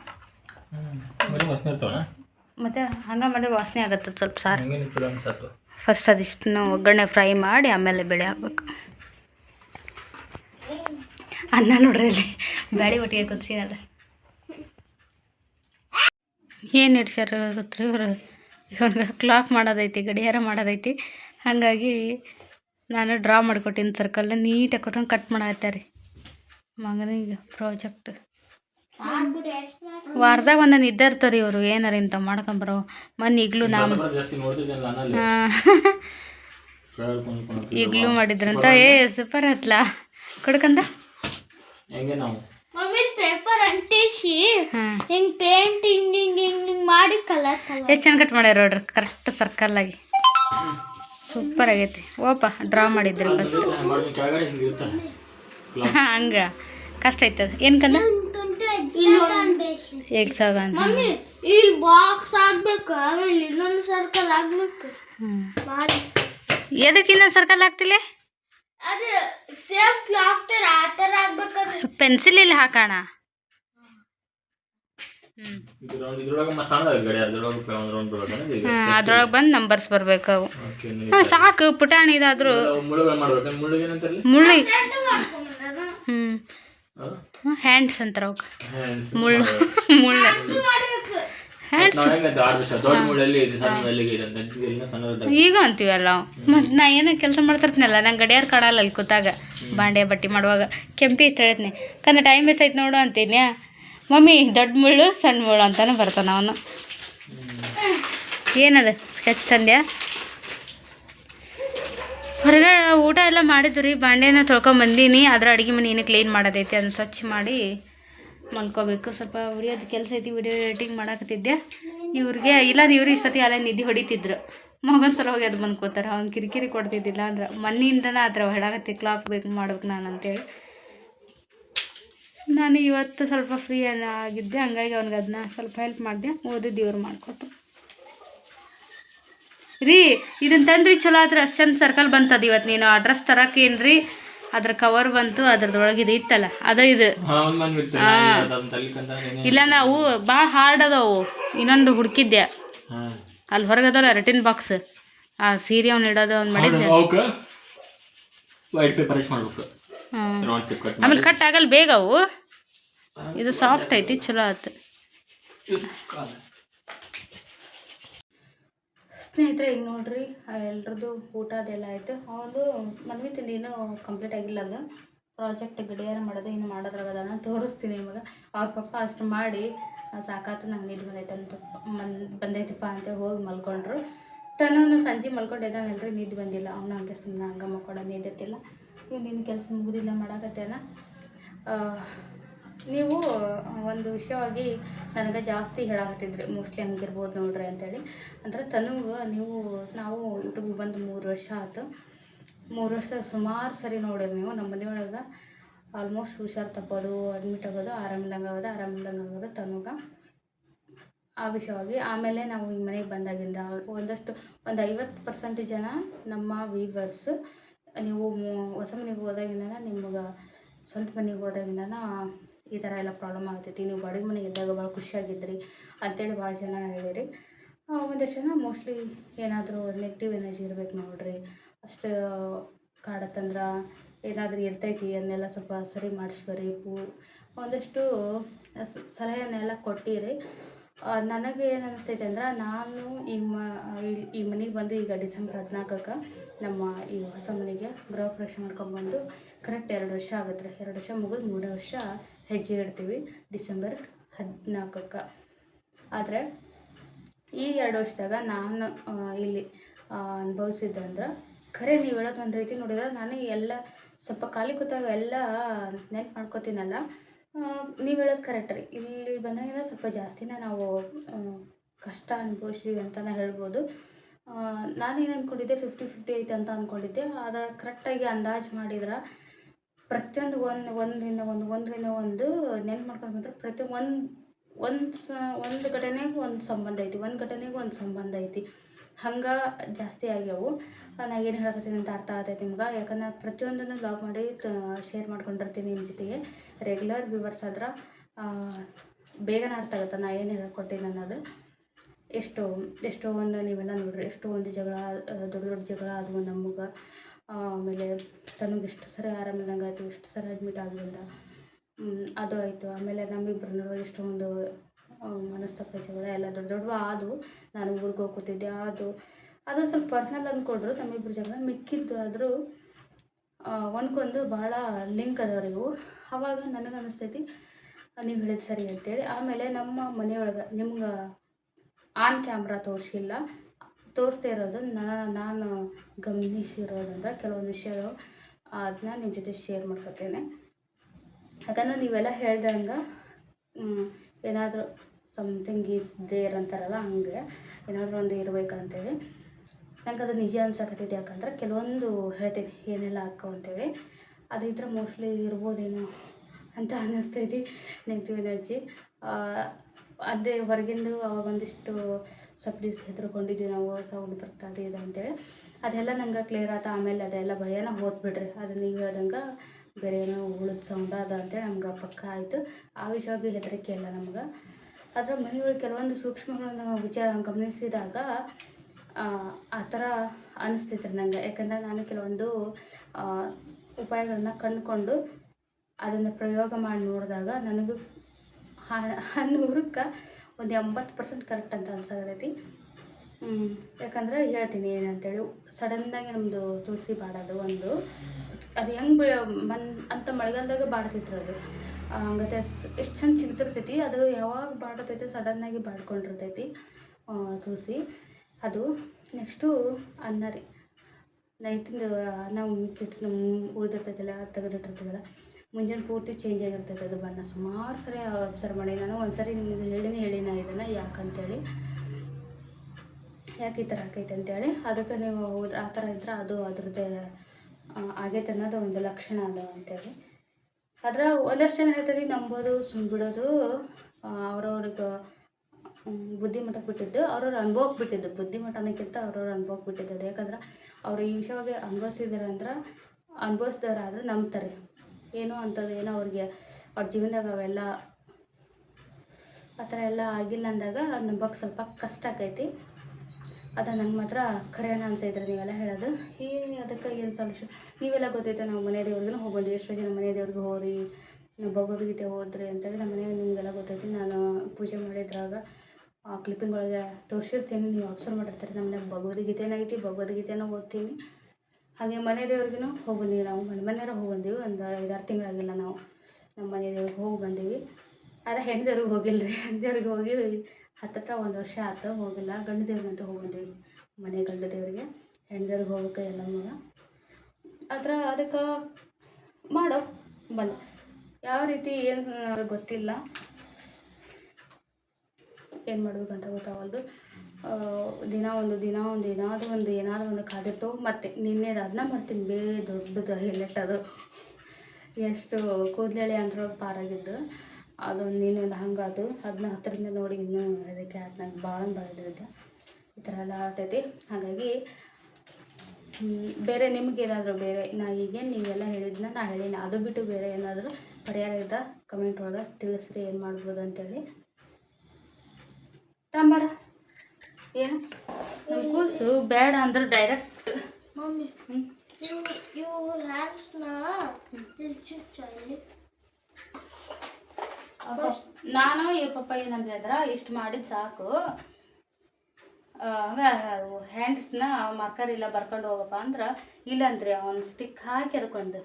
Speaker 1: ಮತ್ತು ಹಂಗೆ ಮಾಡಿದ್ರೆ ವಾಸನೆ ಆಗತ್ತೆ ಸ್ವಲ್ಪ ಸಾರು. ಫಸ್ಟ್ ಅದಿಷ್ಟನ್ನು ಒಗ್ಗರಣೆ ಫ್ರೈ ಮಾಡಿ ಆಮೇಲೆ ಬೆಳೆ ಹಾಕ್ಬೇಕು. ಅನ್ನ ನೋಡ್ರಿ ಅಲ್ಲಿ. ಬ್ಯಾಳಿ ಒಟ್ಟಿಗೆ ಕುದಿಸಿನಲ್ಲ ಏನು ಹಿಡ್ಸ್ಯಾರ ಗೊತ್ತ್ರಿ ಇವರು ಇವಾಗ ಕ್ಲಾಕ್ ಮಾಡೋದೈತಿ ಗಡಿಯಾರ ಮಾಡೋದೈತಿ. ಹಾಗಾಗಿ ನಾನು ಡ್ರಾ ಮಾಡ್ಕೊಟ್ಟಿನಿ ಸರ್ಕಲ್ನ ನೀಟಾಗಿ ಕೂತ್ಕೊಂಡು ಕಟ್ ಮಾಡತ್ತಾರೆ ಮಗನಿಗೆ ಪ್ರಾಜೆಕ್ಟ್ ವಾರದಾಗ ಒಂದೊಂದು ಇದ್ದ ಇರ್ತಾರೆ ಇವರು. ಏನಾರ ಇಂಥ ಮಾಡ್ಕೊಂಬರೋ ಮೊನ್ನೆ ಈಗಲೂ ನಾವು ಈಗಲೂ ಮಾಡಿದ್ರಂತ. ಏ ಸೂಪರ್ ಹತ್ಲ ಕೊಡ್ಕಂದ ಎಷ್ಟು ಚೆಂದ ಕಟ್ ಮಾಡ್ಯಾರ ನೋಡ್ರಿ ಕರೆಕ್ಟ್ ಸರ್ಕಲ್ ಆಗಿ. ಸೂಪರ್ ಆಗೈತಿ. ಓಪ ಡ್ರಾ ಮಾಡಿದ್ರಿ ಫಸ್ಟ್
Speaker 2: ಹಂಗ
Speaker 1: ಕಷ್ಟ ಐತದ ಏನು
Speaker 3: ಮಮ್ಮಿ ಇಲ್ಲಿ ಬಾಕ್ಸ್ ಆಗ್ಬೇಕು ಆಮೇಲೆ ಇನ್ನೊಂದು ಸರ್ಕಲ್ ಆಗ್ಬೇಕು
Speaker 1: ಎದಕ್ಕೆ ಇನ್ನೊಂದು ಸರ್ಕಲ್ ಆಗ್ತಿಲ್ಲ
Speaker 3: ಅದು ಆ ಥರ
Speaker 1: ಪೆನ್ಸಿಲ್ ಇಲ್ಲಿ ಹಾಕೋಣ.
Speaker 2: ಅದ್ರೊಳಗೆ
Speaker 1: ಬಂದು ನಂಬರ್ಸ್ ಬರ್ಬೇಕು ಅವು. ಹಾಂ ಸಾಕು ಪುಟಾಣಿ ಇದಾದರೂ
Speaker 2: ಮುಳ್ಳಿಗೆ
Speaker 1: ಹ್ಞೂ ಹ್ಯಾಂಡ್ಸ್ ಅಂತಾರೆ ಅವಕ್ಕೆ
Speaker 2: Hands.
Speaker 1: ಮುಳ್ಳು. ಮುಳ್ಳು. ಹ್ಯಾಂಡ್ಸ್ ಈಗ ಅಂತೀವಲ್ಲ ಮತ್ತು ನಾ ಏನೋ ಕೆಲಸ ಮಾಡ್ತಿರ್ತೀನಲ್ಲ ನಂಗೆ ಗಡಿಯಾರ ಕಾಣಲ್ಲ ಅಲ್ಲಿ ಕೂತಾಗ. ಬಾಂಡೆ ಬಟ್ಟೆ ಮಾಡುವಾಗ. ಕೆಂಪಿ ಐತೆ ಹೇಳ್ತೀನಿ. ಕಂದ ಟೈಮ್ ಎಷ್ಟೈತೆ ನೋಡು ಅಂತೀನಿ ಮಮ್ಮಿ ದೊಡ್ಡ ಮುಳ್ಳು ಸಣ್ಣ ಮುಳ್ಳು ಅಂತಾನೆ ಬರ್ತಾನೆ ಅವನು. ಏನದು? ಸ್ಕೆಚ್ ತಂದ್ಯಾ? ಹೊರಗೆ ಊಟ ಎಲ್ಲ ಮಾಡಿದ್ದು ರೀ ಬಾಂಡೆನ ತೊಳ್ಕೊಂಬಂದೀನಿ ಅದ್ರ ಅಡುಗೆ ಮನೆ ಏನು ಕ್ಲೀನ್ ಮಾಡೋದೈತಿ, ಅದನ್ನು ಸ್ವಚ್ಛ ಮಾಡಿ ಮಲ್ಕೋಬೇಕು. ಸ್ವಲ್ಪ ಉರಿಯೋದು ಕೆಲಸ ಐತಿ ವಿಡಿಯೋ ಎಡಿಟಿಂಗ್ ಮಾಡಾಕತ್ತಿದ್ದೆ. ಇವ್ರಿಗೆ, ಇಲ್ಲ ಇವ್ರು ಇಷ್ಟೊತ್ತಿಗೆ ಅಲ್ಲೇ ನಿದ್ದೆ ಹೊಡಿತಿದ್ರು. ಮಗನ ಸಲ ಹೋಗಿ ಅದು ಬಂದ್ಕೋತಾರೆ ಅವ್ನು ಕಿರಿಕಿರಿ ಕೊಡ್ತಿದ್ದಿಲ್ಲ ಅಂದ್ರೆ ಮನೆಯಿಂದನೇ ಆ ಥರ ಕ್ಲಾಕ್ ಬೇಕು ಮಾಡ್ಬೇಕು ನಾನು ಅಂತೇಳಿ. ನಾನು ಇವತ್ತು ಸ್ವಲ್ಪ ಫ್ರೀ ಆಗಿದ್ದೆ, ಹಂಗಾಗಿ ಅವ್ನಿಗೆ ಅದನ್ನ ಸ್ವಲ್ಪ ಹೆಲ್ಪ್ ಮಾಡಿದೆ ಓದಿದ್ದು ಇವ್ರು ಮಾಡಿಕೊಟ್ರು ರೀ ಇದನ್ನ ತಂದ್ರಿ ಚಲೋ ಆದ್ರೆ ಅಷ್ಟು ಚಂದ ಸರ್ಕಲ್ ಬಂತದ ಇವತ್ತು ನೀನು ಅಡ್ರೆಸ್ ತರಕೇನ್ರಿ ಅದ್ರ ಕವರ್ ಬಂತು ಅದ್ರದೊಳಗೆ ಇದು ಇತ್ತಲ್ಲ ಅದ ಇದು. ಇಲ್ಲ ನಾವು ಭಾಳ ಹಾರ್ಡ್ ಅದಾವು ಇನ್ನೊಂದು ಹುಡುಕಿದ್ದೆ. ಅಲ್ಲಿ ಹೊರಗದಲ್ಲ ರಿಟರ್ನ್ ಬಾಕ್ಸ್ ಆ ಸೀರೆ ಅವ್ನು ಇಡೋದು ಅವ್ನು ಮಾಡಿದ್ದೆ. ಆಮೇಲೆ ಕಟ್ ಆಗಲ್ಲ ಬೇಗ ಅವು? ಇದು ಸಾಫ್ಟ್ ಐತಿ ಚಲೋ ಆಯ್ತು ಸ್ನೇಹಿತರೆ, ಈಗ ನೋಡ್ರಿ ಎಲ್ರದ್ದು ಊಟ ಅದೆಲ್ಲ ಆಯಿತು. ಅವನು ಮದ್ವೆ ತಿಂದು ಇನ್ನೂ ಕಂಪ್ಲೀಟ್ ಆಗಿಲ್ಲ ಅದು. ಪ್ರಾಜೆಕ್ಟ್ ಗಡಿಯಾರ ಮಾಡೋದು, ಇನ್ನು ಮಾಡೋದ್ರಾಗದ ನಾನು ತೋರಿಸ್ತೀನಿ ನಿಮಗೆ. ಅವ್ರ ಪಪ್ಪ ಅಷ್ಟು ಮಾಡಿ ಸಾಕಾತು ನಂಗೆ ನಿದ್ದೆ ಬಂದೈತೆ ಅಂತ ಮನ್, ಬಂದೈತಪ್ಪ ಅಂತೇಳಿ ಹೋಗಿ ಮಲ್ಕೊಂಡ್ರು. ತನೂ ಸಂಜೆ ಮಲ್ಕೊಂಡಿದ್ದಾನಲ್ರಿ ನಿದ್ದೆ ಬಂದಿಲ್ಲ. ಅವನು ಹಂಗೆ ಸುಮ್ಮನೆ ಹಂಗೆ ಮಕ್ಕೊಡ ನಿದ್ದೆತ್ತಿಲ್ಲ. ಇವ್ನು ನಿನ್ನ ಕೆಲಸ ಮುಗಿದಿಲ್ಲ ಮಾಡಾಕತ್ತೇನ. ನೀವು ಒಂದು ವಿಷಯವಾಗಿ ನನಗೆ ಜಾಸ್ತಿ ಹೇಳಾಕತ್ತಿದ್ರಿ. ಮೋಸ್ಟ್ಲಿ ಹಂಗಿರ್ಬೋದು ನೋಡ್ರಿ ಅಂತೇಳಿ. ಅಂದ್ರೆ ತನಗೆ ನೀವು, ನಾವು ಯೂಟ್ಯೂಬಿಗೆ ಬಂದು ಮೂರು ವರ್ಷ ಆಯ್ತು ಮೂರು ವರ್ಷ ಸುಮಾರು ಸರಿ ನೋಡಿರಿ ನೀವು. ನಮ್ಮ ಮನೆಯೊಳಗೆ ಆಲ್ಮೋಸ್ಟ್ ಹುಷಾರು ತಪ್ಪೋದು ಅಡ್ಮಿಟ್ ಆಗೋದು ಆರಾಮಿಲ್ಲಂಗೆ ಆಗೋದು ಆರಾಮಿಲ್ಲಂಗೆ ಆಗೋದು ತನಗೆ. ಆ ವಿಷಯವಾಗಿ ಆಮೇಲೆ ನಾವು ಈ ಮನೆಗೆ ಬಂದಾಗಿಂದ ಒಂದಷ್ಟು, ಒಂದು ಐವತ್ತು ಪರ್ಸೆಂಟ್ ಜನ ನಮ್ಮ ವೀವರ್ಸ್ ನೀವು ಹೊಸ ಮನೆಗೆ ಹೋದಾಗಿಂದ ನಿಮ್ಗೆ ಸ್ವಂತ ಮನೆಗೆ ಹೋದಾಗಿಂದ ಈ ಥರ ಎಲ್ಲ ಪ್ರಾಬ್ಲಮ್ ಆಗ್ತೈತಿ. ನೀವು ಬಾಡಿಗೆ ಮನೆಗೆ ಇದ್ದಾಗ ಭಾಳ ಖುಷಿಯಾಗಿದ್ರಿ ಅಂತೇಳಿ ಭಾಳ ಜನ ಹೇಳಿರಿ. ಒಂದಷ್ಟು ಜನ ಮೋಸ್ಟ್ಲಿ ಏನಾದರೂ ನೆಗೆಟಿವ್ ಎನರ್ಜಿ ಇರ್ಬೇಕು ನೋಡ್ರಿ. ಅಷ್ಟು ಕಾಡತ್ತಂದ್ರೆ ಏನಾದರೂ ಇರ್ತೈತಿ ಅದನ್ನೆಲ್ಲ ಸ್ವಲ್ಪ ಸರಿ ಮಾಡಿಸ್ಬರಿ ಪೂ, ಒಂದಷ್ಟು ಸಲಹೆಯನ್ನೆಲ್ಲ ಕೊಟ್ಟಿರಿ. ನನಗೆ ಏನು ಅನಿಸ್ತೈತೆ ಅಂದ್ರೆ ನಾನು ಈ ಮ, ಈ- ಮನೆಗೆ ಬಂದು ಈಗ ಡಿಸೆಂಬರ್ ಹದಿನಾಲ್ಕಕ್ಕೆ ನಮ್ಮ ಈ ಹೊಸ ಮನೆಗೆ ಗೃಹ ಪ್ರವೇಶ ಮಾಡ್ಕೊಂಬಂದು ಕರೆಕ್ಟ್ ಎರಡು ವರ್ಷ ಆಗುತ್ತೆ ಎರಡು ವರ್ಷ ಮುಗಿದು ಮೂರು ವರ್ಷ ಹೆಜ್ಜೆ ಇಡ್ತೀವಿ ಡಿಸೆಂಬರ್ ಹದಿನಾಲ್ಕಕ್ಕೆ. ಆದರೆ ಈ ಎರಡು ವರ್ಷದಾಗ ನಾನು ಇಲ್ಲಿ ಅನುಭವಿಸಿದ್ದಂದ್ರೆ ಖರೆ ನೀವು ಹೇಳೋದು ಒಂದು ರೀತಿ ನೋಡಿದ್ರೆ ನಾನು ಎಲ್ಲ ಸ್ವಲ್ಪ ಖಾಲಿ ಕೂತಾಗ ಎಲ್ಲ ನೆನ್ಪು ಮಾಡ್ಕೋತೀನಲ್ಲ. ನೀವು ಹೇಳೋದು ಕರೆಕ್ಟ್ ರೀ. ಇಲ್ಲಿ ಬಂದಾಗಿಂದ ಸ್ವಲ್ಪ ಜಾಸ್ತಿನೇ ನಾವು ಕಷ್ಟ ಅನುಭವಿಸ್ತೀವಿ ಅಂತಲೇ ಹೇಳ್ಬೋದು. ನಾನೇನು ಅಂದ್ಕೊಂಡಿದ್ದೆ ಫಿಫ್ಟಿ ಫಿಫ್ಟಿ ಐತೆ ಅಂತ ಅಂದ್ಕೊಂಡಿದ್ದೆ ಆದರೆ ಕರೆಕ್ಟಾಗಿ ಅಂದಾಜು ಮಾಡಿದ್ರೆ ಪ್ರತಿಯೊಂದು ಒಂದು, ಒಂದರಿಂದ ಒಂದು ಒಂದರಿಂದ ಒಂದು ನೆನ್ಪು ಮಾಡ್ಕೊಂಡು ಬಂದ್ರೆ ಪ್ರತಿ ಒಂದು ಒಂದು ಸ, ಒಂದು ಘಟನೆಗೂ ಒಂದು ಸಂಬಂಧ ಐತಿ, ಒಂದು ಘಟನೆಗೂ ಒಂದು ಸಂಬಂಧ ಐತಿ. ಹಂಗೆ ಜಾಸ್ತಿ ಆಗ್ಯಾವು. ನಾ ಏನು ಹೇಳಕತ್ತೀನಿ ಅಂತ ಅರ್ಥ ಆಗ್ತೈತಿ ನಿಮ್ಗೆ. ಯಾಕಂದ್ರೆ ಪ್ರತಿಯೊಂದನ್ನು ಲಾಗ್ ಮಾಡಿ ಶೇರ್ ಮಾಡ್ಕೊಂಡಿರ್ತೀನಿ ನಿಮ್ಮ ಜೊತೆಗೆ. ರೆಗ್ಯುಲರ್ ವ್ಯೂವರ್ಸ್ ಆದ್ರೆ ಬೇಗನೆ ಅರ್ಥ ಆಗುತ್ತೆ ನಾ ಏನು ಹೇಳ್ಕೊಡ್ತೀನಿ ಅನ್ನೋದು. ಎಷ್ಟೋ ಎಷ್ಟೋ ಒಂದು ನೀವೆಲ್ಲ ನೋಡ್ರಿ, ಎಷ್ಟೋ ಒಂದು ಜಗಳ ದೊಡ್ಡ ದೊಡ್ಡ ಜಗಳ ಅದು ನಮಗೆ. ಆಮೇಲೆ ತನಗೆ ಎಷ್ಟು ಸರಿ ಆರಾಮಿಲ್ದಂಗೆ ಆಯಿತು ಎಷ್ಟು ಸರಿ ಅಡ್ಮಿಟ್ ಅಂತ. ಅದು ಆಯಿತು. ಆಮೇಲೆ ನಮ್ಮಿಬ್ಬರ ನಡುವೆ ಎಷ್ಟೊಂದು ಆ, ಮನಸ್ತಾಪ ಜಗಳ ಎಲ್ಲ ದೊಡ್ಡ ದೊಡ್ಡವು ಆದವು. ನಾನು ಊರಿಗೆ ಹೋಗ್ಕೊತಿದ್ದೆ ಅದು ಅದು ಸ್ವಲ್ಪ ಪರ್ಸ್ನಲ್ ಅಂದ್ಕೊಂಡ್ರು ನಮ್ಮಿಬ್ಬರು ಜಗಳ ಮಿಕ್ಕಿದ್ದು ಆದರೂ ಒಂದ್ಕೊಂದು ಭಾಳ ಲಿಂಕ್ ಅದಾವ್ರಿ ಆವಾಗ ನನಗೆ ಅನಿಸ್ತೈತಿ ನೀವು ಹೇಳಿದ ಸರಿ ಅಂತೇಳಿ. ಆಮೇಲೆ ನಮ್ಮ ಮನೆಯೊಳಗೆ ನಿಮ್ಗೆ ಆನ್ ಕ್ಯಾಮ್ರಾ ತೋರಿಸಿಲ್ಲ. ತೋರಿಸ್ತಾ ಇರೋದು ನಾನು ನಾನು ಗಮನಿಸಿರೋದಂದ್ರೆ ಕೆಲವೊಂದು ವಿಷಯಗಳು. ಅದನ್ನ ನಿಮ್ಮ ಜೊತೆ ಶೇರ್ ಮಾಡ್ಕೊತೇನೆ. ಯಾಕಂದ್ರೆ ನೀವೆಲ್ಲ ಹೇಳ್ದಂಗೆ ಏನಾದರೂ ಸಮಥಿಂಗ್ ಈಸ್ ದೇರ್ ಅಂತಾರಲ್ಲ ಹಂಗೆ, ಏನಾದರೂ ಒಂದು ಇರಬೇಕಂತೇಳಿ ನಂಗೆ ಅದು ನಿಜ ಅನ್ಸಕತ್ತೈತೆ ಯಾಕಂದ್ರೆ ಕೆಲವೊಂದು ಹೇಳ್ತೀನಿ, ಏನೆಲ್ಲ ಹಾಕೋ ಅಂತೇಳಿ. ಅದು ಇದ್ರೆ ಮೋಸ್ಟ್ಲಿ ಇರ್ಬೋದೇನೋ ಅಂತ ಅನ್ನಿಸ್ತೈತಿ ನೆಗೆಟಿವ್ ಎನರ್ಜಿ ಅದೇ ಹೊರಗಿಂದು ಒಂದಿಷ್ಟು ಸ್ವಲ್ಪ ದಿವ್ಸ ಹೆದರ್ಕೊಂಡಿದ್ವಿ ನಾವು ಸೌಂಡ್ ಬರ್ತದೆ ಇದು ಅಂತೇಳಿ. ಅದೆಲ್ಲ ನಂಗೆ ಕ್ಲಿಯರ್ ಆತ ಆಮೇಲೆ ಅದೆಲ್ಲ ಭಯನ ಹೋದ್ಬಿಡ್ರಿ ಅದು ನೀವು ಹೇಳ್ದಂಗೆ ಬೇರೆ ಏನೋ ಉಳಿದ ಸೌಂಡ್ ಅದ ಅಂತೇಳಿ ನಮ್ಗೆ ಪಕ್ಕ ಆಯಿತು. ಆ ವಿಷಯವಾಗಿ ಹೆದರಿಕೆ ಇಲ್ಲ ನಮ್ಗೆ. ಅದರ ಮನೆಯೊಳಗೆ ಕೆಲವೊಂದು ಸೂಕ್ಷ್ಮಗಳನ್ನು ವಿಚಾರ ಗಮನಿಸಿದಾಗ ಆ, ಥರ ಅನಿಸ್ತಿತ್ತು ನಂಗೆ. ಯಾಕಂದರೆ ನಾನು ಕೆಲವೊಂದು ಉಪಾಯಗಳನ್ನ ಕಂಡುಕೊಂಡು ಅದನ್ನು ಪ್ರಯೋಗ ಮಾಡಿ ನೋಡಿದಾಗ ನನಗೂ ಹ ನೂರಕ್ಕೆ ಒಂದು ಎಂಬತ್ತು ಪರ್ಸೆಂಟ್ ಕರೆಕ್ಟ್ ಅಂತ ಅನ್ಸಾಗತೈತಿ. ಯಾಕಂದ್ರೆ ಹೇಳ್ತೀನಿ ಏನಂತೇಳಿ ಸಡನ್ನಾಗಿ ನಮ್ಮದು ತುಳಸಿ ಬಾಡೋದು ಒಂದು. ಅದು ಹೆಂಗೆ ಮನ್ ಅಂತ ಮಳೆಗಾಲದಾಗ ಬಾಡ್ತಿತ್ತು ಅದು. ಹಂಗತೆ ಎಷ್ಟು ಚಂದ ಸಿಗ್ತಿರ್ತೈತಿ ಅದು ಯಾವಾಗ ಬಾಡತೈತಿ ಸಡನ್ನಾಗಿ ಬಾಡ್ಕೊಂಡಿರ್ತೈತಿ ತುಳಸಿ. ಅದು ನೆಕ್ಸ್ಟು ಅನ್ನ ರೀ. ನೈಟಿಂದು ಅನ್ನ ಮಿಕ್ಕಿಟ್ಟು ನಮ್ಮ ಉಳಿದಿರ್ತೈತಲ್ಲ ಅದು ತೆಗೆದಿಟ್ಟಿರ್ತೀವಲ್ಲ ಮುಂಜಾನೆ ಪೂರ್ತಿ ಚೇಂಜ್ ಆಗಿರ್ತೈತೆ ಅದು ಬಣ್ಣ. ಸುಮಾರು ಸರಿ ಅಬ್ಸರ್ವ್ ಮಾಡಿ. ನಾನು ಒಂದ್ಸರಿ ನಿಮಗೆ ಹೇಳಿನೇ ಹೇಳಿನ ಇದನ್ನು ಯಾಕಂತೇಳಿ. ಯಾಕೆ ಈ ಥರ ಆಕೈತೆ ಅಂತೇಳಿ. ಅದಕ್ಕೆ ನೀವು ಹೋದ್ರೆ ಆ ಥರ ಇದ್ರೆ ಅದು ಅದ್ರದ್ದೇ ಆಗೈತೆ ಅನ್ನೋದು ಒಂದು ಲಕ್ಷಣ ಅದ ಅಂತೇಳಿ. ಆದ್ರೆ ಒಂದಷ್ಟು ಜನ ಹೇಳ್ತಾರೆ, ನಂಬೋದು ಸುಮ್ ಬಿಡೋದು ಅವ್ರವ್ರಿಗೆ ಬುದ್ಧಿಮಟ್ಟಕ್ಕೆ ಬಿಟ್ಟಿದ್ದು, ಅವ್ರವ್ರ ಅನುಭವಕ್ಕೆ ಬಿಟ್ಟಿದ್ದು. ಬುದ್ಧಿಮಟ್ಟ ಅನ್ನೋಕ್ಕಿಂತ ಅವ್ರವ್ರ ಅನುಭವಕ್ಕೆ ಬಿಟ್ಟಿದ್ದು ಯಾಕಂದ್ರೆ ಅವ್ರು ಈ ವಿಷಯವಾಗಿ ಅನುಭವಿಸಿದಾರೆ ಅಂದ್ರೆ ಅನುಭವಿಸಿದವರಾದ್ರೆ ನಂಬ್ತಾರೆ. ಏನೋ ಅಂಥದ್ದು ಏನೋ ಅವ್ರಿಗೆ ಅವ್ರ ಜೀವನದಾಗ ಅವೆಲ್ಲ ಆ ಥರ ಎಲ್ಲ ಆಗಿಲ್ಲ ಅಂದಾಗ ನಂಬಕ್ಕೆ ಸ್ವಲ್ಪ ಕಷ್ಟ ಆಕೈತಿ. ಅದು ನಂಗೆ ಮಾತ್ರ ಖರೇನ ಅನ್ಸೈತ್ರಿ ನೀವೆಲ್ಲ ಹೇಳೋದು. ಏನು ಅದಕ್ಕೆ ಏನು ಸೊಲ್ಯೂಷನ್ ನೀವೆಲ್ಲ ಗೊತ್ತೈತೆ ನಾವು ಮನೆ ದೇವ್ರಿಗೂ ಹೋಗ್ಬೋದು ಎಷ್ಟು ಜನ ಮನೆ ದೇವ್ರಿಗೆ ಹೋಗ್ರಿ ಭಗವದ್ಗೀತೆ ಹೋದ್ರಿ ಅಂತೇಳಿ ನಮ್ಮ ಮನೆಯಾಗ ನಿಮಗೆಲ್ಲ ಗೊತ್ತೈತಿ. ನಾನು ಪೂಜೆ ಮಾಡಿದ್ರಾಗ ಆ ಕ್ಲಿಪ್ಪಿಂಗ್ ಒಳಗೆ ತೋರಿಸಿರ್ತೀನಿ. ನೀವು ಅಬ್ಸರ್ವ್ ಮಾಡಿರ್ತಾರೆ. ನಮ್ಮ ಮನೆಗೆ ಭಗವದ್ಗೀತೆನ ಐತಿ, ಭಗವದ್ಗೀತೆನೂ ಓದ್ತೀನಿ. ಹಾಗೆ ಮನೆ ದೇವ್ರಿಗೂ ಹೋಗಿ ಬಂದೀವಿ ನಾವು. ಮನೆ ಮನೆಯವ್ರ ಹೋಗಿ ಬಂದೀವಿ ಒಂದು ಐದಾರು ತಿಂಗಳಾಗಿಲ್ಲ ನಾವು. ನಮ್ಮ ಮನೆ ದೇವ್ರಿಗೆ ಹೋಗಿ ಬಂದೀವಿ. ಆದರೆ ಹೆಣ್ಣು ದೇವ್ರಿಗೆ ಹೋಗಿಲ್ಲ ರೀ. ಹೆಣ್ಣು ದೇವ್ರಿಗೆ ಹೋಗಿ ಹತ್ತತ್ರ ಒಂದು ವರ್ಷ ಆಯ್ತು ಹೋಗಿಲ್ಲ. ಗಂಡು ದೇವ್ರಿಗಂತೂ ಹೋಗಿ ಬಂದೀವಿ ಮನೆ ಗಂಡು ದೇವರಿಗೆ. ಹೆಣ್ಣು ದೇವ್ರಿಗೆ ಹೋಗ್ಬೇಕು ಎಲ್ಲ ಮಗ ಆದ್ರೆ ಅದಕ್ಕೆ ಮಾಡೋ ಬಂದು. ಯಾವ ರೀತಿ ಏನು ಗೊತ್ತಿಲ್ಲ. ಏನು ಮಾಡಬೇಕಂತ ಗೊತ್ತಾಗಲ್ದು ದಿನ ಒಂದು ದಿನ ಒಂದು ಏನಾದರೂ ಒಂದು ಏನಾದರೂ ಒಂದು ಕಾದಿರ್ತವೆ ಮತ್ತೆ ನಿನ್ನೆದು ಅದನ್ನ ಮಾಡ್ತೀನಿ. ಬೇ ದೊಡ್ಡದು ಹೆಲ್ಲೆಟ್ ಅದು. ಎಷ್ಟು ಕೂದಲೆಳೆ ಅಂದ್ರೆ ಪಾರಾಗಿದ್ದು. ಅದು ನೀನು ಒಂದು ಹಂಗೆ ಅದು. ಅದನ್ನ ಹತ್ತಿರದಿಂದ ನೋಡಿ ಇನ್ನೂ ಅದಕ್ಕೆ ಅದು ನಂಗೆ ಭಾಳ ಬೆಳೆದಿದ್ದೆ. ಈ ಥರ ಎಲ್ಲ ಆಗ್ತೈತಿ. ಹಾಗಾಗಿ ಬೇರೆ ನಿಮ್ಗೆ ಏನಾದರೂ ಬೇರೆ, ನಾ ಈಗೇನು ನೀವೆಲ್ಲ ಹೇಳಿದ್ನ ನಾ ಹೇಳೀನಿ. ಅದು ಬಿಟ್ಟು ಬೇರೆ ಏನಾದರೂ ಪರಿಹಾರ ಇದ್ದ ಕಮೆಂಟ್ ಒಳಗೆ ತಿಳಿಸ್ರಿ ಏನು ಮಾಡ್ಬೋದು ಅಂತೇಳಿ. ತಾಂಬಾರ? ಏನು? ನಮ್ಮ ಕೂಸು ಬೇಡ ಅಂದ್ರೆ ಡೈರೆಕ್ಟ್
Speaker 3: ಮಮ್ಮಿ ಯು ಹ್ಯಾಂಡ್ಸ್ನ
Speaker 1: ನಾನು ಈ ಪಪ್ಪ ಏನಂದ್ರೆ ಅದ್ರ ಇಷ್ಟು ಮಾಡಿದ್ದು ಸಾಕು. ಹ್ಯಾಂಡ್ಸ್ನ ಮಾರ್ಕರ್ ಇಲ್ಲ ಬರ್ಕೊಂಡು ಹೋಗಪ್ಪ ಅಂದ್ರೆ ಇಲ್ಲಂದ್ರೆ ಒಂದು ಸ್ಟಿಕ್ ಹಾಕಿ ಅದಕ್ಕೊಂದು.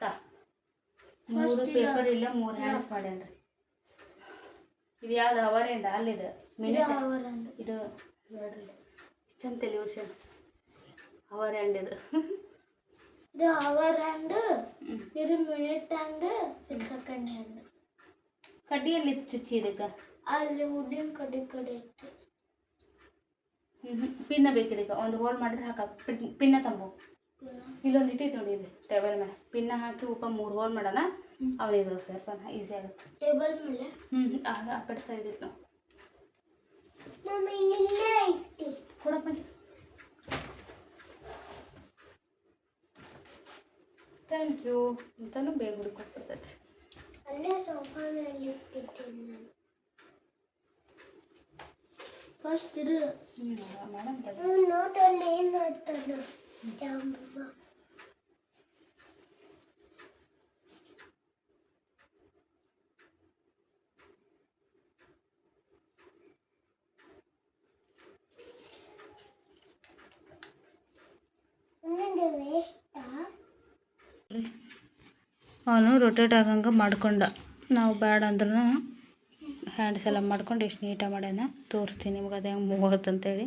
Speaker 1: ತಾ ಮೂರು ಪೇಪರ್ ಇಲ್ಲ. ಮೂರು ಹ್ಯಾಂಡ್ಸ್ ಮಾಡ್ಯಾನ್ರಿ. ಇದು ಯಾವ್ದು ಅವರ್ ಎಂಡ ಅಲ್ಲಿದೆ. ಇದು ನೋಡ್ರಿ ಚಂದ ತಲೆ ಉಡ್ಸ್ಯಾನ ಅವರ್ ಹ್ಯಾಂಡ್ ಇದು.
Speaker 3: ಇದು ಅವರ್ ಹ್ಯಾಂಡ್ ಇದು ಮಿನಿಟ್ ಹ್ಯಾಂಡ್ ಇದು ಸೆಕೆಂಡ್ ಹ್ಯಾಂಡ್
Speaker 1: ಕಡ್ಡಿಯಲ್ಲಿ ಚುಚ್ಚಿ ಇದಕ್ಕೆ?
Speaker 3: ಅಲ್ಲಿ ಉಡ್ಡಿನ ಕಡ್ಡಿ ಕಡೆ ಇತ್ತು.
Speaker 1: ಪಿನ್ನ ಬೇಕಿದಕ್ಕೆ ಒಂದು ಹೋಲ್ ಮಾಡಿದ್ರೆ ಹಾಕ. ಪಿನ್- ಪಿನ್ನ ತಂಬು. ಇಲ್ಲೊಂದು ಇಟ್ಟಿತ್ತು ನೋಡಿ ಇಲ್ಲಿ ಟೇಬಲ್ ಮೇಲೆ ಪಿನ್ನ ಹಾಕಿ ಉಪ್ಪ ಮೂರು ಹೋಲ್ ಮಾಡೋಣ. ಅವನು ಸರ್ ಸೇರ್ಸೋಣ. ಈಸಿ ಆಗುತ್ತೆ.
Speaker 3: ಟೇಬಲ್ ಮೇಲೆ?
Speaker 1: ಹ್ಞೂ ಆ ಕಡೆ ಸೈಡ್ ಇತ್ತು
Speaker 3: ಮಮ್ಮಿ ಇಲ್ಲೇ ಐತಿ
Speaker 1: ಕೊಡಪ್ಪ ಇಲ್ಲಿ. ಥ್ಯಾಂಕ್ ಯು ಅಂತಾನು ಬೇಗ ಹುಡುಕೊಡ್ತೈತೆ
Speaker 3: ಅಲ್ಲೇ ಸೋಫಾ ಮೇಲೆ ಇಟ್ಟಿದ್ದೀನಿ ನಾನು ಫಸ್ಟ್ ಇದು
Speaker 1: ಹ್ಞೂ ಮೇಡಮ್
Speaker 3: ನೋಟಲ್ಲಿ ಏನು ಇರ್ತದೆ ಜಾಂಬವ
Speaker 1: ಅವನು ರೊಟೇಟ್ ಆಗಂಗೆ ಮಾಡ್ಕೊಂಡ. ನಾವು ಬೇಡ ಅಂದ್ರೂ ಹ್ಯಾಂಡ್ಸ್ ಎಲ್ಲ ಮಾಡ್ಕೊಂಡು ಎಷ್ಟು ನೀಟಾಗಿ ಮಾಡ್ಯಾನ. ತೋರಿಸ್ತೀನಿ ನಿಮ್ಗೆ, ಅದು ಹೆಂಗೆ ಮೂವ್ ಅಂತೇಳಿ.